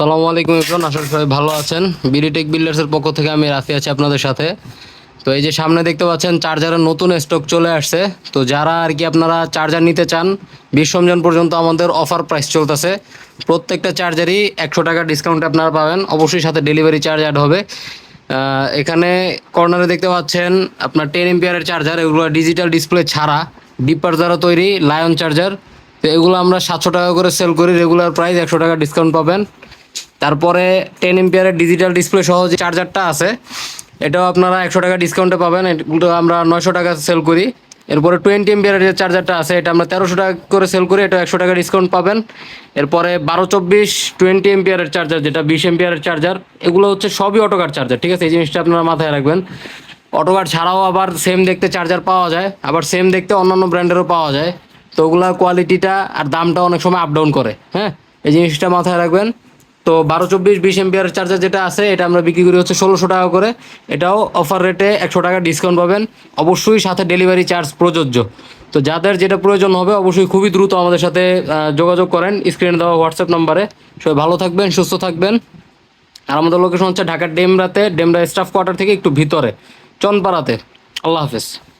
সালামু আলাইকুম ইমরান করি সবাই ভালো আছেন। বিডিটেক বিল্ডার্সের পক্ষ থেকে আমি রাফি আছি আপনাদের সাথে। তো এই যে সামনে দেখতে পাচ্ছেন চার্জারের নতুন স্টক চলে আসছে। তো যারা আর কি আপনারা চার্জার নিতে চান বিশ পর্যন্ত আমাদের অফার প্রাইস চলতেছে। প্রত্যেকটা চার্জারই একশো টাকা ডিসকাউন্টে আপনারা পাবেন। অবশ্যই সাথে ডেলিভারি চার্জ অ্যাড হবে। এখানে কর্নারে দেখতে পাচ্ছেন, আপনার টেন এমপিয়ারের চার্জার এগুলো ডিজিটাল ডিসপ্লে ছাড়া ডিপার দ্বারা তৈরি লায়ন চার্জার তো এগুলো আমরা সাতশো টাকা করে সেল করি রেগুলার প্রাইস একশো টাকা ডিসকাউন্ট পাবেন। তারপরে টেন এমপিয়ারের ডিজিটাল ডিসপ্লে সহ যে চার্জারটা আছে, এটাও আপনারা একশো টাকা ডিসকাউন্টে পাবেন। এগুলো আমরা নয়শো টাকা সেল করি। এরপরে টোয়েন্টি এমপিয়ারের যে চার্জারটা আছে, এটা আমরা তেরোশো টাকা করে সেল করি এটা একশো টাকা ডিসকাউন্ট পাবেন। এরপরে বারো চব্বিশ টোয়েন্টি এমপিয়ারের চার্জার যেটা বিশ এমপিয়ারের চার্জার এগুলো হচ্ছে সবই অটোকার চার্জার ঠিক আছে? এই জিনিসটা আপনারা মাথায় রাখবেন। অটোকার ছাড়াও আবার সেম দেখতে চার্জার পাওয়া যায়, আবার সেম দেখতে অন্যান্য ব্র্যান্ডেরও পাওয়া যায়। তো ওগুলা কোয়ালিটিটা আর দামটা অনেক সময় আপ ডাউন করে হ্যাঁ? এই জিনিসটা মাথায় রাখবেন। তো বারো চব্বিশ বিশ এমপিয়ার চার্জার যেটা আছে, এটা আমরা বিক্রি করি হচ্ছে ষোলোশো টাকা করে। এটাও অফার রেটে একশো টাকা ডিসকাউন্ট পাবেন। অবশ্যই সাথে ডেলিভারি চার্জ প্রযোজ্য। তো যাদের যেটা প্রয়োজন হবে, অবশ্যই খুবই দ্রুত আমাদের সাথে যোগাযোগ করেন। স্ক্রিনে দেওয়া হোয়াটসঅ্যাপ নাম্বারে সবাই ভালো থাকবেন, সুস্থ থাকবেন। আর আমাদের লোকেশন হচ্ছে ঢাকার ডেমরাতে, ডেমরা স্টাফ কোয়ার্টার থেকে একটু ভিতরে, চনপাড়াতে। আল্লাহ হাফেজ।